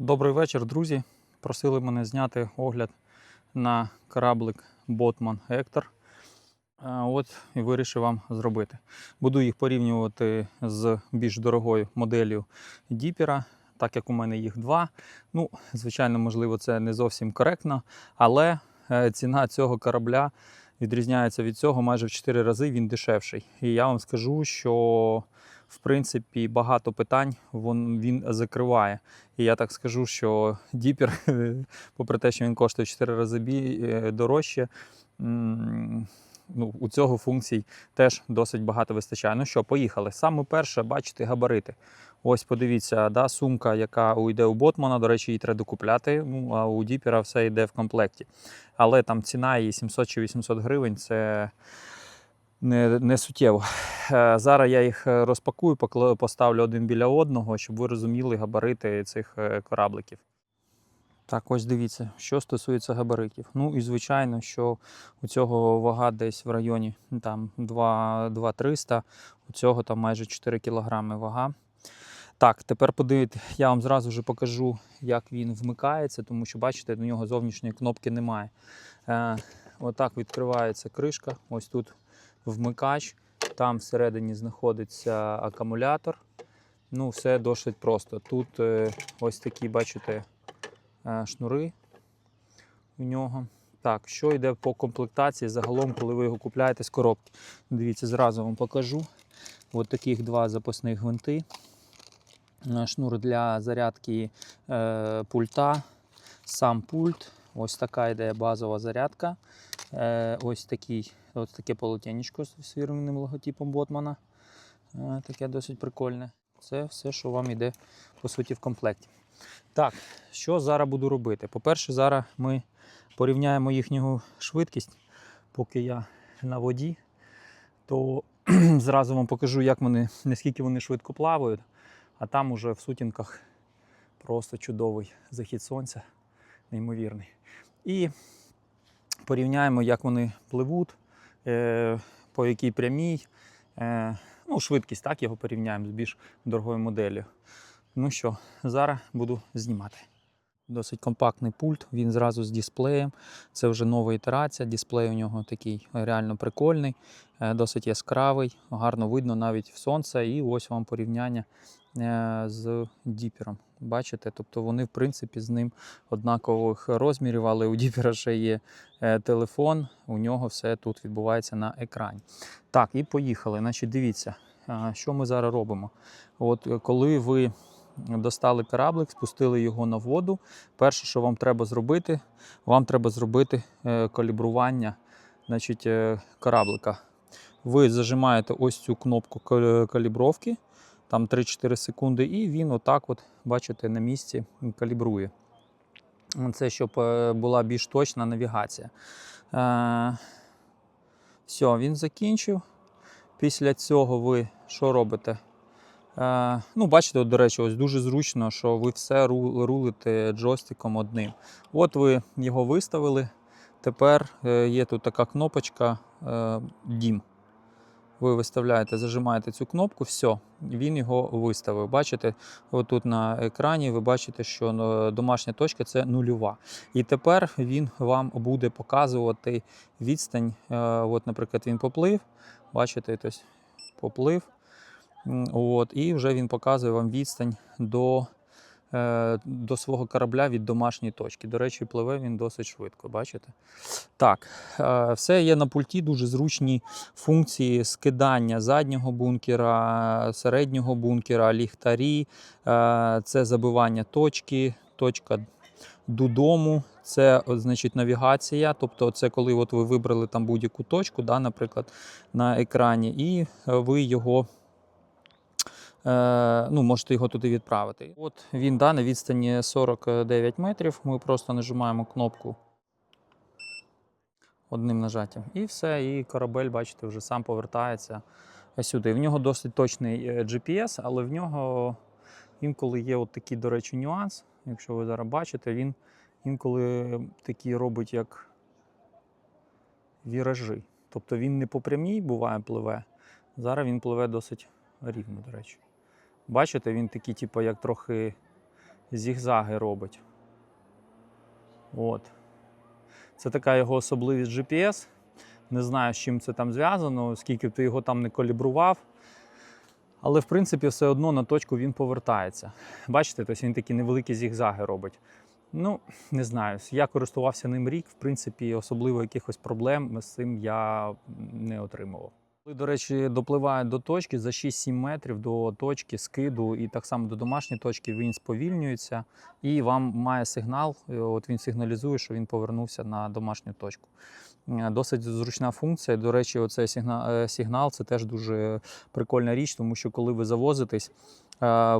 Добрий вечір, друзі. Просили мене зняти огляд на кораблик Ботман Гектор. От і вирішив вам зробити. Буду їх порівнювати з більш дорогою моделлю Діпера, так як у мене їх два. Ну, звичайно, можливо, це не зовсім коректно, але е, ціна цього корабля відрізняється від цього майже в 4 рази. Він дешевший. І я вам скажу, що в принципі багато питань він, він закриває. І я так скажу, що Діпер, попри те, що він коштує 4 рази е, дорожче, ну, у цього функцій теж досить багато вистачає. Ну що, поїхали. Саме перше, бачите, габарити. Ось подивіться, да, сумка, яка йде у Ботмана, до речі, її треба докупляти. Ну, а у Діпера все йде в комплекті. Але там ціна її 700 чи 800 гривень це не, не суттєво. Е, Зараз я їх е, розпакую, поставлю один біля одного, щоб ви розуміли габарити цих е, корабликів. Так, ось дивіться, що стосується габаритів. Ну і звичайно, що у цього вага десь в районі там 2 2300, у цього там майже 4 кілограми вага. Так, тепер подивіться, я вам зразу вже покажу, як він вмикається, тому що бачите, до нього зовнішньої кнопки немає. Отак відкривається кришка. Ось тут вмикач. Там всередині знаходиться акумулятор. Ну, все досить просто. Тут е, ось такі, бачите, е, шнури у нього. Так, що йде по комплектації загалом, коли ви його купляєте з коробки. Дивіться, зразу вам покажу. Ось таких два запасних гвинти. Е, Шнур для зарядки е, пульта, сам пульт. Ось така йде базова зарядка. Е, ось такий, ось таке полотенечко з фірменним логотипом Ботмана. Е, таке досить прикольне. Це все, що вам йде по суті в комплекті. Так, що зараз буду робити? По-перше, зараз ми порівняємо їхню швидкість, поки я на воді, то зразу вам покажу, як вони, наскільки вони швидко плавають, а там уже в сутінках просто чудовий захід сонця, неймовірний. І порівняємо, як вони пливуть, е, по якій прямій. Е, ну, швидкість, так його порівняємо з більш дорогою моделлю. Ну що, зараз буду знімати. Досить компактний пульт, він зразу з дисплеєм. Це вже нова ітерація. Дисплей у нього такий реально прикольний, е, досить яскравий, гарно видно навіть в сонце. І ось вам порівняння з діпером. Бачите, тобто вони, в принципі, з ним однакових розмірів, але у діпера ще є е, телефон, у нього все тут відбувається на екрані. Так, і поїхали. Значить, дивіться, що ми зараз робимо. От е, коли ви достали кораблик, спустили його на воду, перше, що вам треба зробити, вам треба зробити е, калібрування значить, е, кораблика. Ви зажимаєте ось цю кнопку калібровки, там 3-4 секунди, і він отак, от, бачите, на місці калібрує. Це щоб е, була більш точна навігація. Е, все, він закінчив. Після цього ви що робите? Е, ну, бачите, от, до речі, ось дуже зручно, що ви все рулите джойстиком одним. От ви його виставили. Тепер є тут така кнопочка Дім. Ви виставляєте, зажимаєте цю кнопку, все, він його виставив. Бачите, отут на екрані ви бачите, що е, домашня точка це нульова. І тепер він вам буде показувати відстань. Е, От, наприклад, він поплив. Бачите, тобто поплив. От, і вже він показує вам відстань до, до свого корабля від домашньої точки. До речі, пливе він досить швидко. Бачите? Так, е, все є на пульті, дуже зручні функції скидання заднього бункера, середнього бункера, ліхтарі, е, це забивання точки, точка додому. Це значить навігація. Тобто, це коли от ви вибрали там будь-яку точку, да, наприклад, на екрані, і е, ви його е, ну, можете його туди відправити. От він да, на відстані 49 метрів. Ми просто нажимаємо кнопку одним нажаттям. І все, і корабель, бачите, вже сам повертається сюди. В нього досить точний е, GPS, але в нього інколи є от такий, до речі, нюанс. Якщо ви зараз бачите, він інколи такі робить як віражі. Тобто він не по прямій буває пливе. Зараз він пливе досить рівно, до речі. Бачите, він такий, типу, як трохи зігзаги робить. От. Це така його особливість GPS. Не знаю, з чим це там зв'язано, скільки ти його там не калібрував. Але в принципі все одно на точку він повертається. Бачите, тобто він такі невеликі зігзаги робить. Ну, не знаю. Я користувався ним рік, в принципі, особливо якихось проблем з цим я не отримував. Коли, до речі, допливає до точки за 6-7 метрів до точки скиду і так само до домашньої точки він сповільнюється і вам має сигнал. е, От він сигналізує, що він повернувся на домашню точку. Е, Досить зручна функція. До речі, оцей сигнал, е, сигнал це теж дуже прикольна річ, тому що коли ви завозитесь,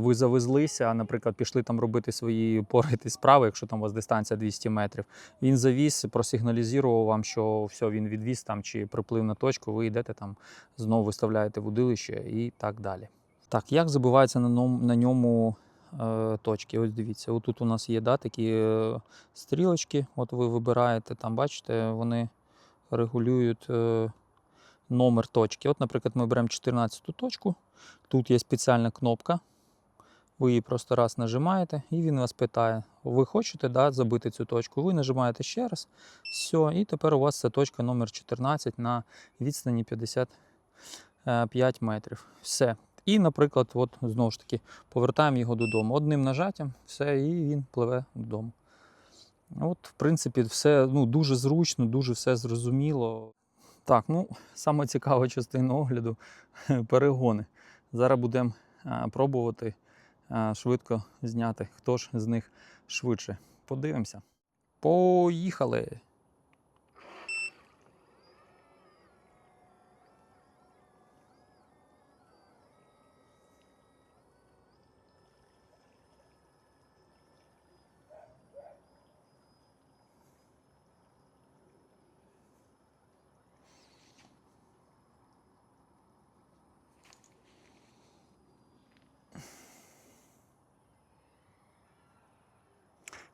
ви завезлися, наприклад, пішли там робити свої порити справи, якщо там у вас дистанція 200 метрів. Він завіз, просигналізував вам, що все, він відвіз там чи приплив на точку, ви йдете там, знову виставляєте вудилище і так далі. Так, як забиваються на ньому, е, точки? Ось дивіться, отут у нас є да, такі е, стрілочки, от ви вибираєте, там бачите, вони регулюють е, номер точки. От, наприклад, ми беремо 14 точку, тут є спеціальна кнопка. Ви її просто раз нажимаєте, і він вас питає: ви хочете да, забити цю точку? Ви нажимаєте ще раз. Все, і тепер у вас це точка номер 14 на відстані 55 метрів. Все. І, наприклад, от знову ж таки повертаємо його додому. Одним нажаттям, все, і він пливе додому. От, в принципі, все ну, дуже зручно, дуже все зрозуміло. Так, ну, саме цікава частина огляду перегони. Зараз будемо пробувати швидко зняти, хто ж з них швидше. Подивимося. Поїхали!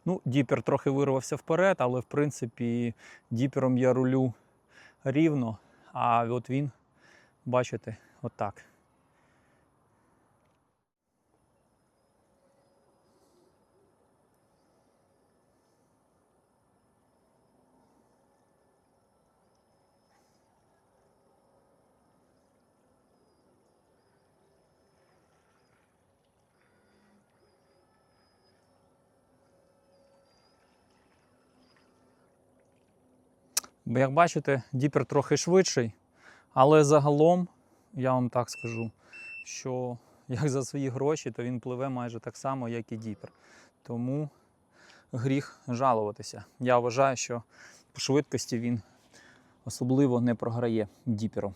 Ну, діпер трохи вирвався вперед, але в принципі діпером я рулю рівно, а от він, бачите, отак. Як бачите, діпер трохи швидший, але загалом я вам так скажу, що як за свої гроші, то він пливе майже так само, як і діпер. Тому гріх жалуватися. Я вважаю, що по швидкості він особливо не програє діперу.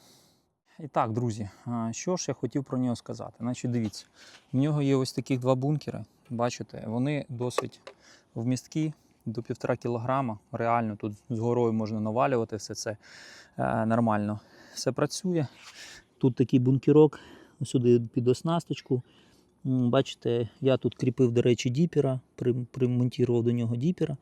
І так, друзі, що ж я хотів про нього сказати? Значить, дивіться, в нього є ось таких два бункери. Бачите, вони досить вмісткі, до півтора кілограма. Реально тут з горою можна навалювати все це е, нормально. Все працює. Тут такий бункерок, сюди під оснасточку. Бачите, я тут кріпив, до речі, діпера, при- примонтував до нього діпера.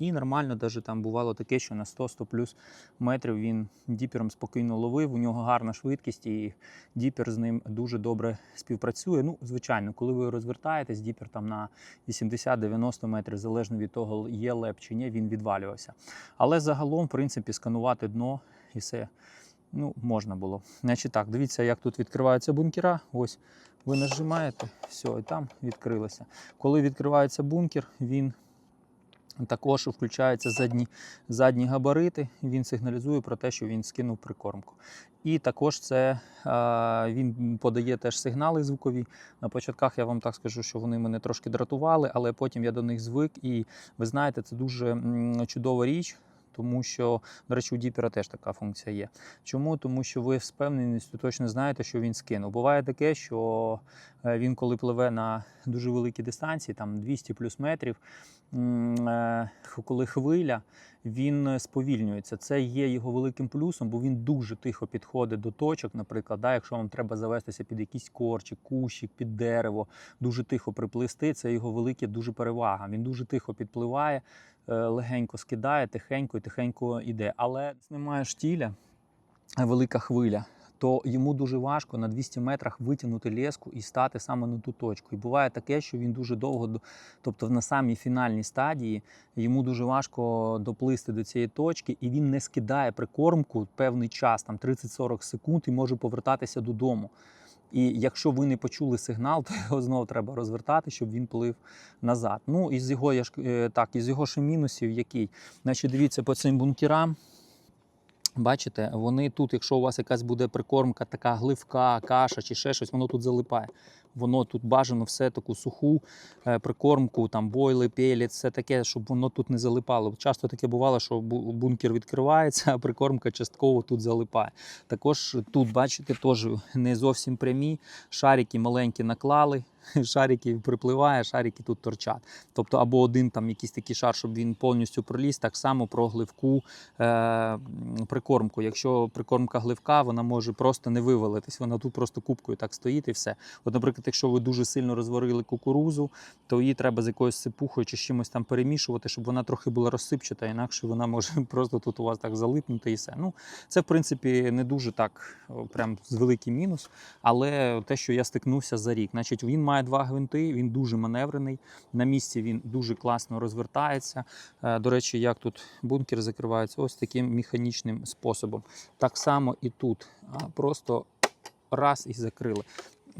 І нормально, навіть там бувало таке, що на 100-100 плюс метрів він діпером спокійно ловив. У нього гарна швидкість, і діпер з ним дуже добре співпрацює. Ну, звичайно, коли ви розвертаєтесь, діпер там на 80-90 метрів, залежно від того, є леп чи ні, він відвалювався. Але загалом, в принципі, сканувати дно і все ну, можна було. Значить так, дивіться, як тут відкриваються бункера. Ось ви нажимаєте, все, і там відкрилося. Коли відкривається бункер, він також включаються задні, задні габарити, він сигналізує про те, що він скинув прикормку. І також це він подає теж сигнали звукові. На початках я вам так скажу, що вони мене трошки дратували, але потім я до них звик. І ви знаєте, це дуже чудова річ. Тому що, до речі, у Діпера теж така функція є. Чому? Тому що ви з певненістю точно знаєте, що він скинув. Буває таке, що е, він, коли пливе на дуже великі дистанції, там 200 плюс метрів, коли хвиля, він сповільнюється. Це є його великим плюсом, бо він дуже тихо підходить до точок. Наприклад, да, якщо вам треба завестися під якийсь корчик, кущик, під дерево, дуже тихо приплисти. Це його велика дуже перевага. Він дуже тихо підпливає, е, легенько скидає, тихенько і тихенько йде. Але немає штіля, велика хвиля. То йому дуже важко на 200 метрах витягнути леску і стати саме на ту точку. І буває таке, що він дуже довго, до- тобто на самій фінальній стадії, йому дуже важко доплисти до цієї точки, і він не скидає прикормку певний час, там 30-40 секунд, і може повертатися додому. І якщо ви не почули сигнал, то його знову треба розвертати, щоб він плив назад. Ну, із його, я ж, е, так, із його ще мінусів, який. Значить, дивіться по цим бункерам. Бачите, вони тут, якщо у вас якась буде прикормка, така гливка, каша чи ще щось, воно тут залипає. Воно тут бажано все таку суху е, прикормку, там бойли, пелець, все таке, щоб воно тут не залипало. Часто таке бувало, що бункер відкривається, а прикормка частково тут залипає. Також тут, бачите, теж не зовсім прямі. Шарики маленькі наклали, шарики припливає, шарики тут торчать. Тобто, або один там якийсь такий шар, щоб він повністю проліз, так само про гливку е, прикормку. Якщо прикормка гливка, вона може просто не вивалитись, вона тут просто кубкою так стоїть і все. От, наприклад, якщо ви дуже сильно розварили кукурузу, то її треба з якоюсь сипухою чи з чимось там перемішувати, щоб вона трохи була розсипчата, інакше вона може просто тут у вас так залипнути і все. Ну, це в принципі не дуже так, прям з великий мінус. Але те, що я стикнувся за рік, значить, він має два гвинти, він дуже маневрений. На місці він дуже класно розвертається. Е, До речі, як тут бункер закривається, ось таким механічним способом. Так само і тут. Просто раз і закрили.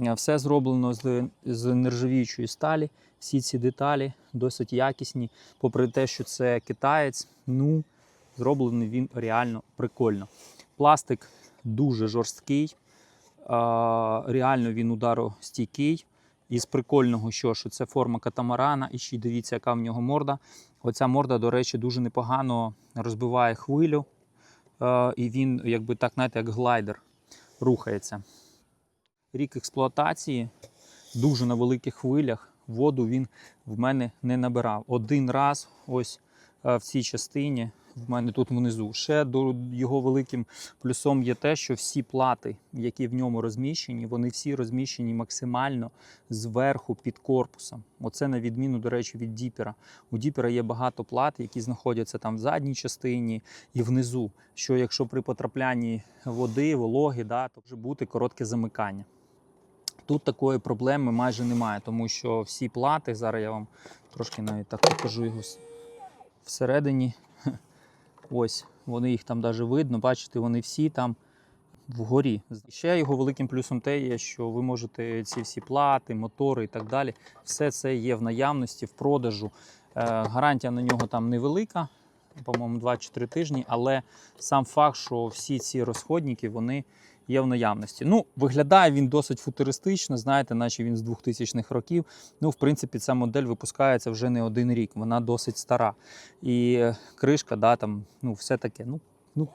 Е, Все зроблено з, з нержавіючої сталі. Всі ці деталі досить якісні. Попри те, що це китаєць, ну зроблений він реально прикольно. Пластик дуже жорсткий, реально він ударостійкий. Із прикольного, що, що це форма катамарана, і ще й дивіться, яка в нього морда. Оця морда, до речі, дуже непогано розбиває хвилю. Е, і він, якби так, знаєте, як глайдер рухається. Рік експлуатації дуже на великих хвилях. Воду він в мене не набирав. Один раз, ось е, в цій частині, в мене тут внизу. Ще до його великим плюсом є те, що всі плати, які в ньому розміщені, вони всі розміщені максимально зверху під корпусом. Оце на відміну, до речі, від діпера. У діпера є багато плат, які знаходяться там в задній частині і внизу. Що якщо при потраплянні води, вологи, да, то може бути коротке замикання. Тут такої проблеми майже немає, тому що всі плати, зараз я вам трошки навіть так покажу його всередині. Ось, вони їх там навіть видно, бачите, вони всі там вгорі. Ще його великим плюсом те є, що ви можете ці всі плати, мотори і так далі. Все це є в наявності, в продажу. Е, гарантія на нього там невелика, по-моєму, 2-3 тижні, але сам факт, що всі ці розходники, вони є в наявності. Ну, виглядає він досить футуристично, знаєте, наче він з 2000-х років. Ну, в принципі, ця модель випускається вже не один рік, вона досить стара. І е, кришка, да, там, ну, все таке. Ну, ну,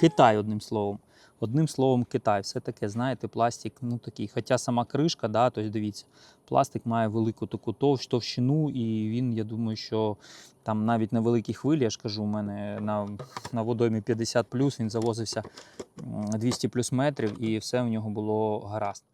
Китай, одним словом. Одним словом, Китай, все таке, знаєте, пластик, ну такий. Хоча сама кришка, да, тобто дивіться, пластик має велику таку товщину, і він, я думаю, що там навіть на великій хвилі, я ж кажу, у мене на, на водоймі 50 він завозився 200 плюс метрів, і все в нього було гаразд.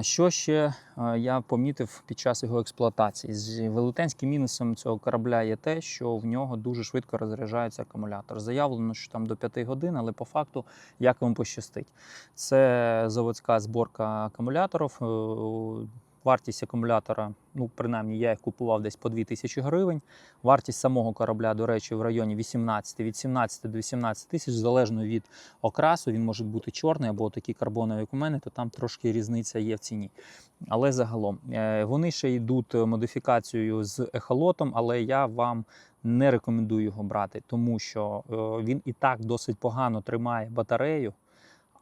Що ще я помітив під час його експлуатації? З велетенським мінусом цього корабля є те, що в нього дуже швидко розряджається акумулятор. Заявлено, що там до 5 годин, але по факту як вам пощастить. Це заводська зборка акумуляторів. Е, Вартість акумулятора, ну принаймні я їх купував десь по 2000 гривень. Вартість самого корабля, до речі, в районі 18, від 17 до 18 тисяч, залежно від окрасу. Він може бути чорний або такий карбоновий, як у мене, то там трошки різниця є в ціні. Але загалом е, вони ще йдуть модифікацією з ехолотом, але я вам не рекомендую його брати, тому що е, він і так досить погано тримає батарею,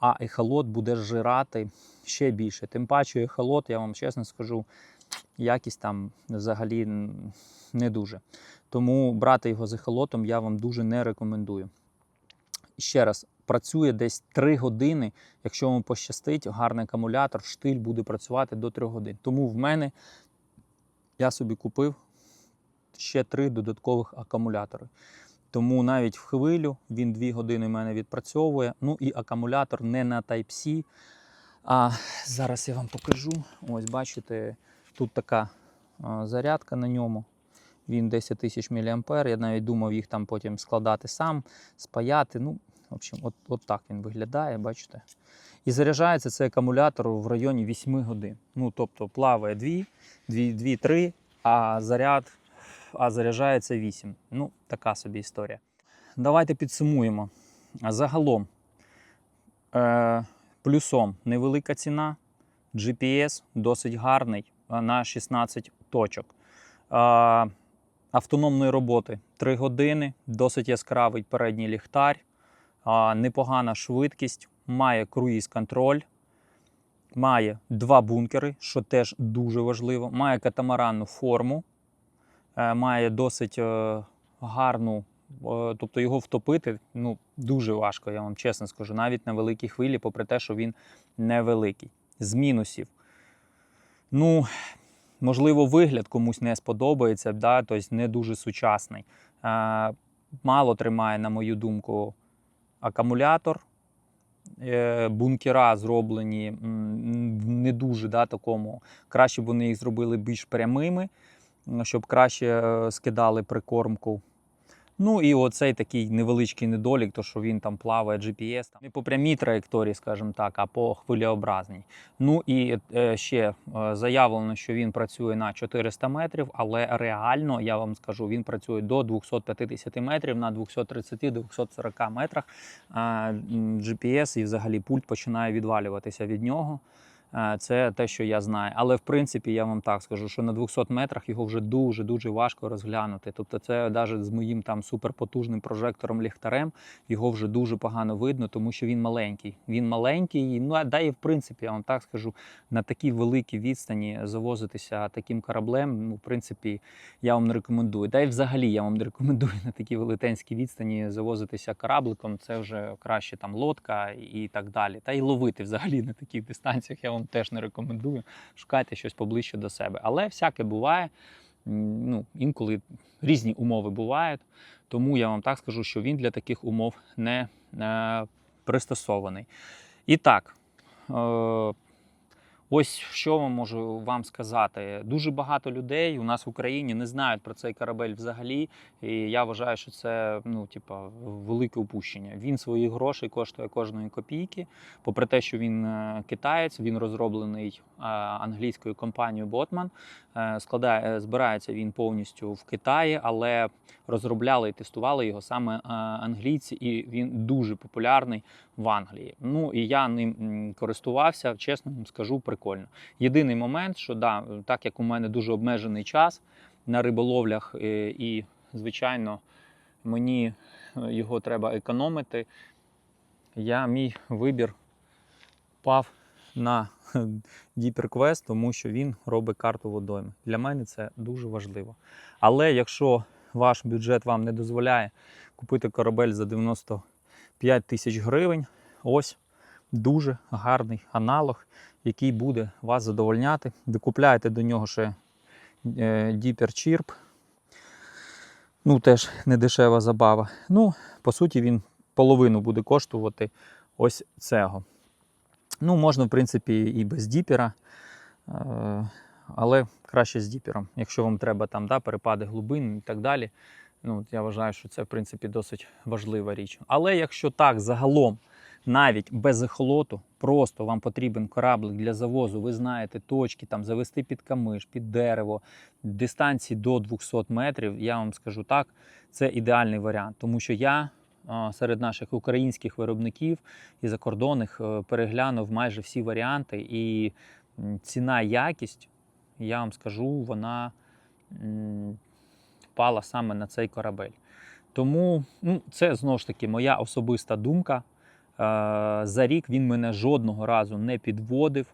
а ехолот буде жирати ще більше. Тим паче, ехолот, я вам чесно скажу, якість там взагалі не дуже. Тому брати його з ехолотом я вам дуже не рекомендую. Ще раз, працює десь 3 години. Якщо вам пощастить, гарний акумулятор, штиль буде працювати до 3 годин. Тому в мене я собі купив ще 3 додаткових акумулятори. Тому навіть в хвилю він 2 години в мене відпрацьовує. Ну і акумулятор не на Type-C. А зараз я вам покажу. Ось бачите, тут така зарядка на ньому. Він 10 тисяч мА. Я навіть думав їх там потім складати сам, спаяти. Ну, В общем, от, от так він виглядає, бачите. І заряджається цей акумулятор в районі 8 годин. Ну, тобто плаває 2, 2, 3, а заряд, а заряджається 8. Ну, така собі історія. Давайте підсумуємо. Загалом, е, плюсом невелика ціна, GPS досить гарний е, на 16 точок. Е, автономної роботи 3 години, досить яскравий передній ліхтар, е, непогана швидкість, має круїз-контроль, має два бункери, що теж дуже важливо, має катамаранну форму, має досить е, гарну. е, Тобто його втопити ну, дуже важко, я вам чесно скажу, навіть на великій хвилі, попри те, що він невеликий. З мінусів. Ну, можливо, вигляд комусь не сподобається, да? тобто не дуже сучасний. Е, мало тримає, на мою думку, акумулятор. Е, бункера зроблені не дуже да, такому. Краще б вони їх зробили більш прямими, щоб краще е, скидали прикормку. Ну і оцей такий невеличкий недолік, то що він там плаває GPS, там, не по прямій траєкторії, скажімо так, а по хвилеобразній. Ну і е, ще е, заявлено, що він працює на 400 метрів, але реально, я вам скажу, він працює до 250 метрів на 230-240 метрах. Е, GPS і взагалі пульт починає відвалюватися від нього. Е, Це те, що я знаю. Але в принципі я вам так скажу, що на 200 метрах його вже дуже дуже важко розглянути. Тобто, це навіть з моїм там суперпотужним прожектором ліхтарем його вже дуже погано видно, тому що він маленький. Він маленький. Ну а да, і в принципі, я вам так скажу, на такій великій відстані завозитися таким кораблем. Ну, в принципі, я вам не рекомендую. Да і взагалі я вам не рекомендую на такій велетенській відстані завозитися корабликом. Це вже краще там лодка і так далі. Та й ловити взагалі на таких дистанціях я вам теж не рекомендую. Шукайте щось поближче до себе. Але всяке буває. Ну, інколи різні умови бувають. Тому я вам так скажу, що він для таких умов не е, пристосований. І так, е, ось що можу вам сказати. Дуже багато людей у нас в Україні не знають про цей корабель взагалі. І я вважаю, що це ну, типа, велике упущення. Він своїх грошей коштує кожної копійки. Попри те, що він е, китаєць, він розроблений е, англійською компанією Botman. Е, Складає, збирається він повністю в Китаї, але розробляли і тестували його саме е, англійці, і він дуже популярний в Англії. Ну і я ним користувався, чесно вам скажу, прикольно. Єдиний момент, що да, так як у мене дуже обмежений час на риболовлях, е, і, звичайно, мені е, його треба економити. Я мій вибір пав на Deeper Quest, тому що він робить карту водойми. Для мене це дуже важливо. Але якщо ваш бюджет вам не дозволяє купити корабель за 95 тисяч гривень, ось дуже гарний аналог, який буде вас задовольняти. Ви купляєте до нього ще е, Deeper Chirp. Ну, теж не дешева забава. Ну, по суті, він половину буде коштувати ось цього. Ну, можна, в принципі, і без діпера, е, але краще з діпером. Якщо вам треба там да, перепади глибин і так далі. Ну, я вважаю, що це, в принципі, досить важлива річ. Але якщо так, загалом, навіть без ехолоту, просто вам потрібен кораблик для завозу, ви знаєте точки, там завести під камиш, під дерево, дистанції до 200 метрів, я вам скажу так, це ідеальний варіант. Тому що я серед наших українських виробників і закордонних е, переглянув майже всі варіанти, і ціна якість, я вам скажу, вона впала саме на цей корабель. Тому ну, це знову ж таки моя особиста думка. Е, За рік він мене жодного разу не підводив,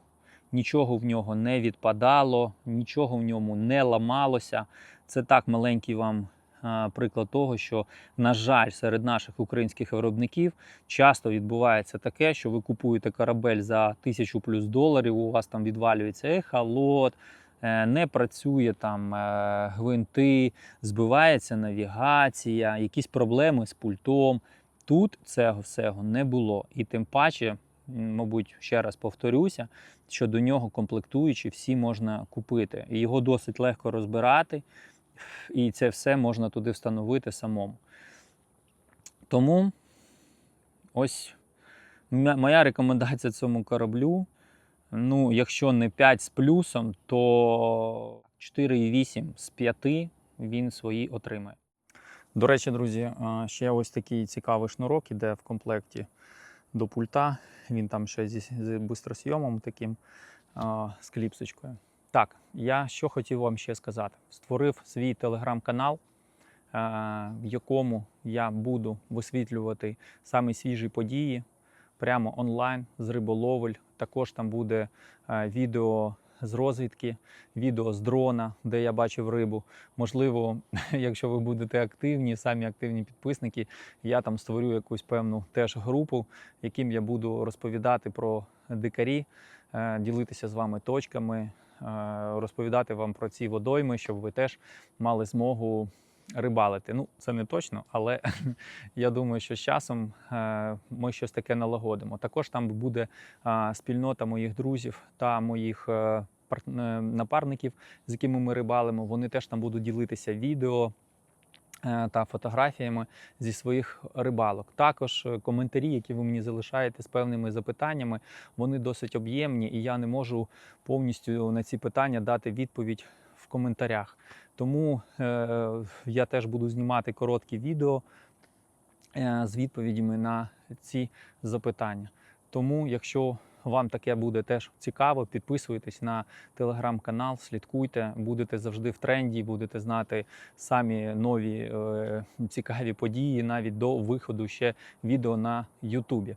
нічого в нього не відпадало, нічого в ньому не ламалося. Це так маленький вам е, приклад того, що, на жаль, серед наших українських виробників часто відбувається таке, що ви купуєте корабель за тисячу плюс доларів, у вас там відвалюється ехолот, е, не працює там е, гвинти, збивається навігація, якісь проблеми з пультом. Тут цього всього не було. І тим паче, мабуть, ще раз повторюся, що до нього комплектуючі всі можна купити. Його досить легко розбирати, і це все можна туди встановити самому. Тому ось моя рекомендація цьому кораблю. Ну, якщо не 5 з плюсом, то 4,8 з 5 він свої отримає. До речі, друзі, ще ось такий цікавий шнурок іде в комплекті до пульта. Він там ще зі, з бистросйомом таким з кліпсочкою. Так, я що хотів вам ще сказати: створив свій телеграм-канал, в якому я буду висвітлювати самі свіжі події прямо онлайн з риболовель. Також там буде е, відео з розвідки, відео з дрона, де я бачив рибу. Можливо, якщо ви будете активні, самі активні підписники, я там створю якусь певну теж групу, яким я буду розповідати про дикарі, е, ділитися з вами точками, е, розповідати вам про ці водойми, щоб ви теж мали змогу рибалити. Ну, це не точно, але я думаю, що з часом е, ми щось таке налагодимо. Також там буде е, спільнота моїх друзів та моїх е, пар- напарників, з якими ми рибалимо. Вони теж там будуть ділитися відео. Та фотографіями зі своїх рибалок. Також коментарі, які ви мені залишаєте з певними запитаннями, вони досить об'ємні, і я не можу повністю на ці питання дати відповідь коментарях. Тому е, я теж буду знімати короткі відео е, з відповідями на ці запитання. Тому, якщо вам таке буде теж цікаво, підписуйтесь на телеграм-канал, слідкуйте, будете завжди в тренді, будете знати самі нові е, цікаві події навіть до виходу ще відео на Ютубі.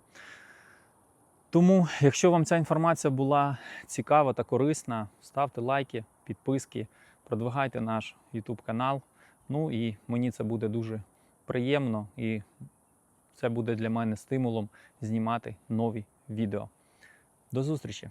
Тому, якщо вам ця інформація була цікава та корисна, ставте лайки, підписки, продвигайте наш YouTube канал. Ну і мені це буде дуже приємно і це буде для мене стимулом знімати нові відео. До зустрічі!